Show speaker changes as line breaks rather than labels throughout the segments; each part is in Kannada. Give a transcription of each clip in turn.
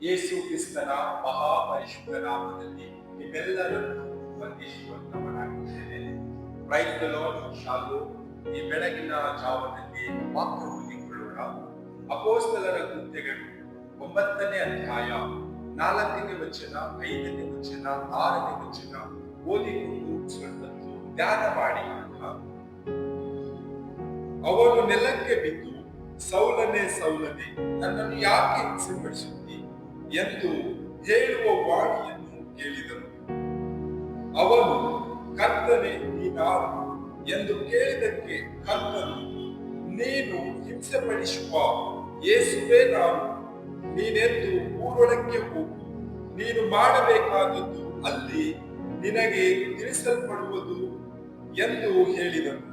ಯೇಸು ಕ್ರಿಸ್ತನ ಮಹಾಪರಿಶುದ್ಧ ನಾಮದಲ್ಲಿ ನಿಮ್ಮೆಲ್ಲರನ್ನು ವಂದಿಸುವಂತವನಾಗಿದ್ದೇನೆ ಪ್ರೈತಲೋ ಶಾಲು. ಈ ಬೆಳಗಿನ ಜಾವದಲ್ಲಿ ವಾಕ್ಯ ಓದಿಕೊಳ್ಳೋಣ ಅಪೋಸ್ತಲರ ಕೃತ್ಯಗಳು ಒಂಬತ್ತನೇ ಅಧ್ಯಾಯ, ನಾಲ್ಕನೇ ವಚನ, ಐದನೇ ವಚನ, ಆರನೇ ವಚನ, ಓದಿಕೊಂಡು ಸ್ವಲ್ಪತ್ತು ಧ್ಯಾನ ಮಾಡಿ ಅವನು ನೆಲಕ್ಕೆ ಬಿದ್ದು, ಸೌಲನೆ ಸೌಲನೆ, ನನ್ನನ್ನು ಯಾಕೆ ಹಿಂಸೆಪಡಿಸುತ್ತಿ? ಎಂದು ಹೇಳುವ ವಾಣಿಯನ್ನು ಕೇಳಿದನು. ಅವನು, ಕರ್ತನೆ, ನೀನಾರು? ಎಂದು ಕೇಳಿದಕ್ಕೆ ಕರ್ತನು, ನೀನು ಹಿಂಸೆಪಡಿಸುವ ಯೇಸುವೇ ನಾನು. ನೀನೆಂದು ಊರೊಳಕ್ಕೆ ಹೋಗು. ನೀನು ಮಾಡಬೇಕಾದದ್ದು ಅಲ್ಲಿ ನಿನಗೆ ತಿಳಿಸಲ್ಪಡುವುದು ಎಂದು ಹೇಳಿದನು.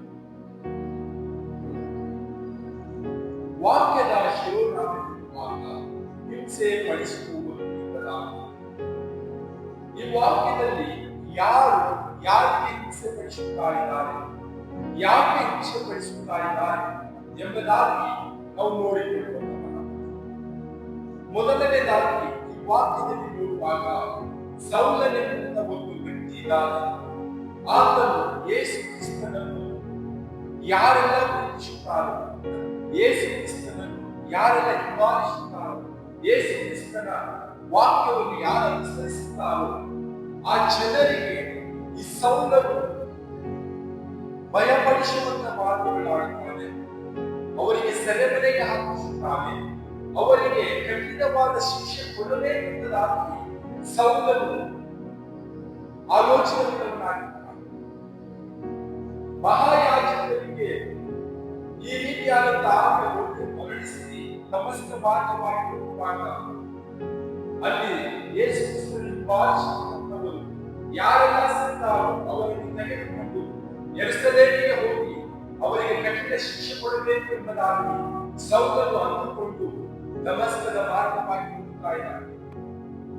ಯಾರು ಯಾರಿಗೆ ಹಿಂಸೆ ಪಡಿಸುತ್ತಾ ಇದ್ದಾರೆ ಯಾಕೆ ಹಿಂಸೆ ಪಡಿಸುತ್ತಾ ಇದ್ದಾರೆ ಎಂಬುದಾಗಿ ನಾವು ನೋಡಿಕೊಳ್ಳುವಂತಹ ಮೊದಲನೇದಾಗಿ ಈ ವಾಕ್ಯದಲ್ಲಿ ನೋಡುವಾಗ ಸೌಲನೆಂಬ ಒಂದು ವ್ಯಕ್ತಿ ಇದ್ದಾನೆ ಆತನು ಯೇಸು ಕ್ರಿಸ್ತನನ್ನು ಯಾರೆಲ್ಲ ಪ್ರೀತಿಸುತ್ತಾರೋ ಯೇಸು ಕ್ರಿಸ್ತನನ್ನು ಯಾರೆಲ್ಲ ಹಿಂಬಾಲಿಸುತ್ತಾರೋ ಯೇಸು ಕ್ರಿಸ್ತನ ವಾಕ್ಯವನ್ನು ಯಾರು ಅನುಸರಿಸುತ್ತಾರೋ ಆ ಜನರಿಗೆ ಈ ಸೌಲಭ್ಯ ಭಯಪಡಿಸುವಂತ ಮಾತುಗಳಾಡುತ್ತಾನೆ ಅವರಿಗೆ ಸೆರೆಮನೆಗೆ ಹಾಕಿಸುತ್ತಾನೆ ಅವರಿಗೆ ಕಠಿಣವಾದ ಶಿಕ್ಷೆ ಕೊಡಬೇಕೆಂಬುದಾಗಿ ಸೌಲನು ಆಲೋಚನೆಗಳನ್ನಾಗಿದ್ದಾನೆ ಮಹಾಯಾಜಕರಿಗೆ ಈ ರೀತಿಯಾದಂತಹ ಆಜ್ಞೆಯನ್ನು ಮರಣಿಸಿ ಸಮಸ್ತ ಮಾರ್ಗವಾಗಿ ಅಲ್ಲಿ ಯೇಸು ಬಾಧಿಸಿದಂಥವರು ಯಾರೆಲ್ಲ ಸಿಗ್ತಾರೋ ಅವರನ್ನು ತೆಗೆದುಕೊಂಡು ಎರುಸಲೇಮಿಗೆ ಹೋಗಿ ಅವರಿಗೆ ಕಠಿಣ ಶಿಕ್ಷೆ ಕೊಡಬೇಕು ಎಂಬುದಾಗಿ ಸೌಲನ್ನು ಅಂದುಕೊಂಡು ನಮಸ್ಕದ ಮಾರ್ಗವಾಗಿ ಹೋಗ್ತಾ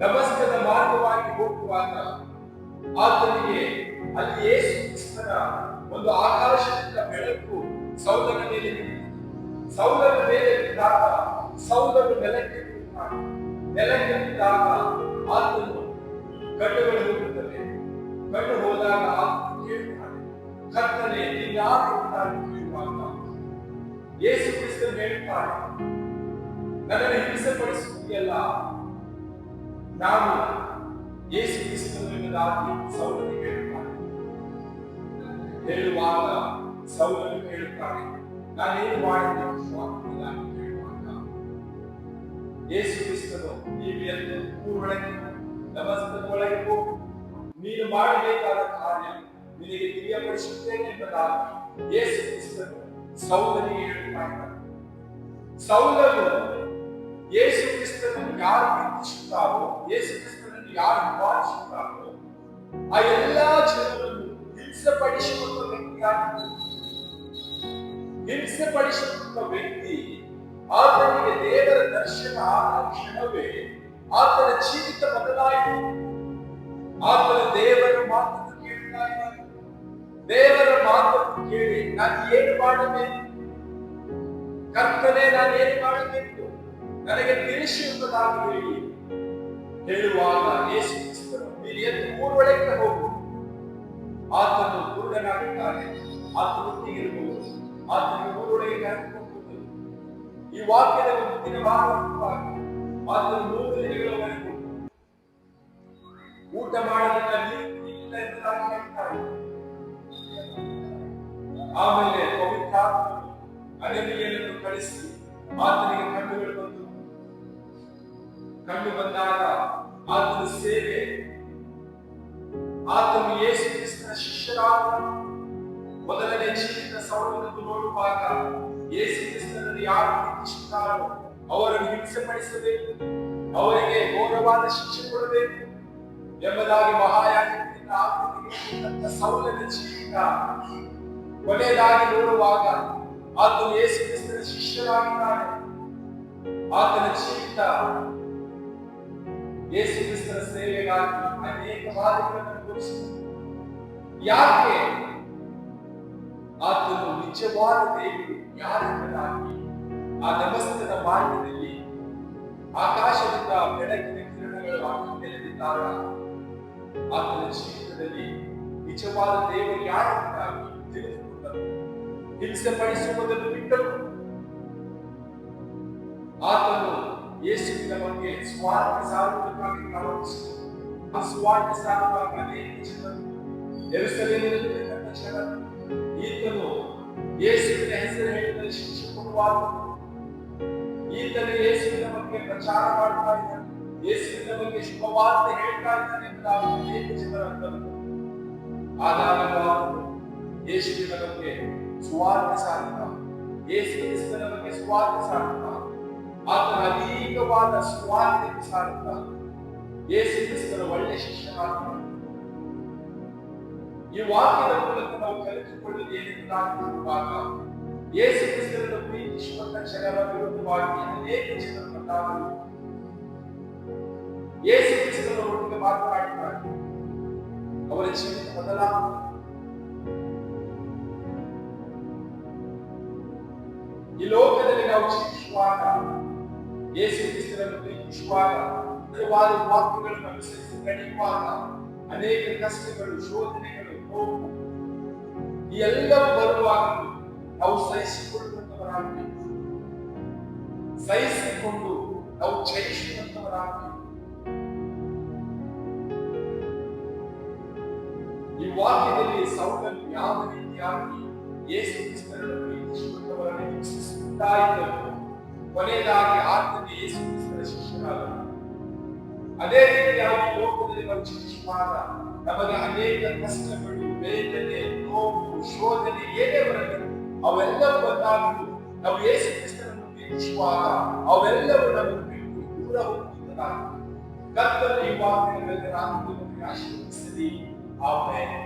ನಮಸ್ಕದ ಮಾರ್ಗವಾಗಿ ಹೋಗುವಾಗ ಆತನಿಗೆ ಅಲ್ಲಿ ಯೇಸು ಕ್ರಿಸ್ತನ ಒಂದು ಆಕಾಶದಿಂದ ಬೆಳಕು ಸೌಲನ ಮೇಲೆ. ಸೌಲನ ಮೇಲೆ ಬಿದ್ದಾಗ ಸೌಲನು ನೆಲಕ್ಕೆ ನೆಲಕ್ಕೆ ಬಿದ್ದಾಗ ಆತನು ಕಣ್ಣುಗಳು ಹೋಗುತ್ತವೆ ಕಣ್ಣು ಹೋದಾಗ ಆತನು ಕೇಳುತ್ತಾನೆ ಕರ್ತನೆ ನೀನು ಯಾರು ಎಂಬುದಾಗಿ ಕೇಳುವಾಗ ಯೇಸು ಕ್ರಿಸ್ತನು ಹೇಳುತ್ತಾನೆ ನನ್ನನ್ನು ಹಿಂಸೆಪಡಿಸುವುದಿಲ್ಲ ನಾನು ಯೇಸು ಕ್ರಿಸ್ತನು ಎಂಬುದಾಗಿ ಸೌಲನಿಗೆ ಹೇಳುತ್ತಾನೆ ಹೇಳುವಾಗ ಸೌಲನು ಹೇಳುತ್ತಾನೆ ನಾನೇನು ಮಾಡಿದೆ ಎಂಬುದಾಗಿ ಹೇಳುವಾಗ ಯೇಸು ಕ್ರಿಸ್ತನು ನೀವು ಎಂದು ಊರೊಳಗೆ ನಮಸ್ತೆ ಒಳಗೆ ಹೋಗು ನೀನು ಮಾಡಬೇಕಾದ ಕಾರ್ಯ ನಿನಗೆ ತಿಳಿಯಪಡಿಸುತ್ತೇನೆ ಎಂಬುದಾಗಿ ಯೇಸು ಕ್ರಿಸ್ತನು ಸೌಲನಿಗೆ ಸೌಲನು ಯೇಸು ಯಾರು ಪ್ರೀತಿಸುತ್ತಾರೋ, ಯೇಸು ಕ್ರಿಸ್ತನನ್ನು ಯಾರು ವಿವಾದಿಸುತ್ತಾರೋ, ಆ ಎಲ್ಲಾ ಜನರನ್ನು ಹಿಂಸೆಪಡಿಸುವಂತ ವ್ಯಕ್ತಿಯಾಗಿದ್ದು ಹಿಂಸೆಪಡಿಸುವಂತ ವ್ಯಕ್ತಿ ಆತನಿಗೆ ದೇವರ ದರ್ಶನ ಆದ ಕ್ಷಣವೇ ಆತನ ಜೀವಿತ ಬದಲಾಯಿತು. ದೇವರ ಮಾತನ್ನು ಕೇಳ್ತಾ ಇದ್ದಾನೆ ದೇವರ ಮಾತನ್ನು ಕೇಳಿ ನಾನು ಏನು ಮಾಡಬೇಕು ಕರ್ತನೆ ನಾನು ಏನು ಮಾಡಬೇಕು ನನಗೆ ತಿಳಿಸಿ ಎಂಬುದಾಗಿ ಹೇಳಿ ಹೇಳುವಾಗ ಯೇಸು ಕ್ರಿಸ್ತನು ನೀನು ಎದ್ದು ಊರೊಳಗೆ ಹೋಗು ಆತನು ಕುರುಡನಾಗಿದ್ದಾನೆ ಆತನು ಇರಬಹುದು ಆತನಿಗೆ ಊರೊಳಗೆ ಕರೆದುಕೊಂಡು ಹೋಗು. ಈ ವಾಕ್ಯದ ಮುಂದಿನ ಭಾಗವಾಗಿ ಆತನು ಮೂರು ಆತನಿಗೆ ಕಣ್ಣುಗಳು ಬಂದು ಕಂಡು ಬಂದಾಗ ಆತನ ಸೇವೆ ಆತನು ಯೇಸು ಕ್ರಿಸ್ತನ ಶಿಷ್ಯರಾದ ಮೊದಲನೇ ಜೀವಿತ ಸೌಲಭ್ಯವನ್ನು ನೋಡುವಾಗ ಯೇಸು ಕ್ರಿಸ್ತನನ್ನು ಯಾರು ಪ್ರೀತಿಸುತ್ತಾರೋ ಅವರನ್ನು ಹಿಂಸೆಪಡಿಸಬೇಕು, ಅವರಿಗೆ ಗೌರವಾದ ಶಿಕ್ಷೆ ಕೊಡಬೇಕು ಎಂಬುದಾಗಿ ಮಹಾಯಾಜಕರಿಂದ ಆತನಿಗೆ ಸೌಲಭ್ಯ ಜೀವಿತ ಕೊನೆಯದಾಗಿ ನೋಡುವಾಗ ಆತನು ಯೇಸು ಕ್ರಿಸ್ತನ ಶಿಷ್ಯರಾಗಿದ್ದಾನೆ ಆತನ ಜೀವಿತ ಯೇಸು ಕ್ರಿಸ್ತನ ಸೇವೆಗಾಗಿ ಅನೇಕ ಬಾಧೆಗಳನ್ನು ಅನುಭವಿಸಿದ ಯಾಕೆ? ಆತನು ನಿಜವಾದ ದೇವರು ಯಾರೆಂಬುದಾಗಿ ಆ ನಮಸ್ತದ ಮಾರ್ಗದಲ್ಲಿ ಆಕಾಶದಿಂದ ಬೆಳಕಿನ ಕಿರಣಗಳು ಬಿದ್ದಾಗ ಆತನ ಜೀವಿತದಲ್ಲಿ ನಿಜವಾದ ದೇವರು ಯಾರೆಂಬುದಾಗಿ ತಿಳಿದುಕೊಂಡರು. ಹಿಂಸೆ ಪಡಿಸುವುದನ್ನು ಬಿಟ್ಟರು ಆತನು ಯೇಸುವಿನ ಬಗ್ಗೆ ಸ್ವಾರ್ಥ ಸಾರುವುದಕ್ಕಾಗಿ ಪ್ರಾರಂಭಿಸಿದರು ಆ ಸ್ವಾರ್ಥ ಸಾರುವಾಗ ಅನೇಕ ಜನರು ಯೆರೂಸಲೇಮಿನಲ್ಲಿ ಕಂಡ ಜನರು ಈತನು ಯೇಸುವಿನ ಹೆಸರು ಹೇಳಿದರೆ ಶಿಕ್ಷೆ ಕೊಡುವಾಗ ಈತನು ಯೇಸುವಿನ ಬಗ್ಗೆ ಪ್ರಚಾರ ಮಾಡ್ತಾ ಇದ್ದಾನೆ ಯೇಸುವಿನ ಬಗ್ಗೆ ಶುಭವಾರ್ತೆ ಹೇಳ್ತಾ ಇದ್ದಾನೆ ಎಂಬುದಾಗಿ ಅನೇಕ ಜನರು ಅಂದರು ಆದಾಗ ಅವರು ಯೇಸುವಿನ ಬಗ್ಗೆ ಸುವಾರ್ಥ ಸಾರುತ್ತಾ ಯೇಸು ಕ್ರಿಸ್ತನ ಬಗ್ಗೆ ಸುವಾರ್ಥ ಸಾರುತ್ತಾ ಆತನ ಅಧಿಕವಾದ ಸುವಾರ್ತೆ ಸಾರುತ್ತಾ ಯೇಸು ಕ್ರಿಸ್ತನ ಒಳ್ಳೆ ಶಿಷ್ಯನಾದ ಈ ವಾಕ್ಯದ ಮೂಲಕ ನಾವು ಕಲಿತುಕೊಳ್ಳುವುದು ಏನೆಂಬುದಾಗಿ ನೋಡುವಾಗ ಯೇಸು ಕ್ರಿಸ್ತನನ್ನು ಪ್ರೀತಿಸುವಂತ ಜನರ ವಿರುದ್ಧವಾಗಿ ಅನೇಕ ಜನರು ಬಂದಾಗಲು ಯೇಸು ಕ್ರಿಸ್ತನ ಒಟ್ಟಿಗೆ ಮಾತನಾಡಿದ್ದಾರೆ ಅವರ ಜೀವಿತ ಬದಲಾಗುತ್ತದೆ ಈ ಲೋಕದಲ್ಲಿ ನಾವು ಜೀವಿಸುವಾಗ ಯೇಸು ಕ್ರಿಸ್ತನನ್ನು ಪ್ರೀತಿಸುವಾಗ ನಿಜವಾದ ವಾಕ್ಯಗಳನ್ನು ಅನುಸರಿಸಿ ನಡೆಯುವಾಗ ಅನೇಕ ಕಷ್ಟಗಳು ಶೋಧನೆಗಳು ನೋವು ಈ ಎಲ್ಲವೂ ಬರುವಾಗ ನಾವು ಸಹಿಸಿಕೊಳ್ಳುವಂತವರಾಗಬೇಕು ಸಹಿಸಿಕೊಂಡು ನಾವು ಜಯಿಸುವಂತವರಾಗಬೇಕು ಈ ವಾಕ್ಯದಲ್ಲಿ ಸೌಲನ್ನು ಯಾವ ರೀತಿಯಾಗಿ ಯೇಸು ಕ್ರಿಸ್ತನನ್ನು ಪ್ರೀತಿಸುವಂತವರನ್ನು ಇದ್ದರು ಕೊನೆಯದಾಗಿ ಆತನೇ ಯೇಸು ಕ್ರಿಸ್ತನ ಶಿಷ್ಯರಾದರು ಅದೇ ರೀತಿಯಾಗಿ ಲೋಕದಲ್ಲಿ ನಾವು ಜೀವಿಸುವಾಗ ನಮಗೆ ಅನೇಕ ಕಷ್ಟಗಳು ವೇದನೆ ನೋವು, ಶೋಧನೆ ಏನೇ ಬರಲಿ ಅವೆಲ್ಲ ಬಂದಾಗಲೂ ನಾವು ಯೇಸು ಕ್ರಿಸ್ತನನ್ನು ಪ್ರೀತಿಸುವಾಗ ಅವೆಲ್ಲವೂ ನಮಗೆ ಬಿಟ್ಟು ದೂರ ಕರ್ತನ ಈ ವಾಕ್ಯಗಳಲ್ಲಿ ನಾನು ನಿಮಗೆ ಆಶೀರ್ವದಿಸಲಿ ಆಮೇಲೆ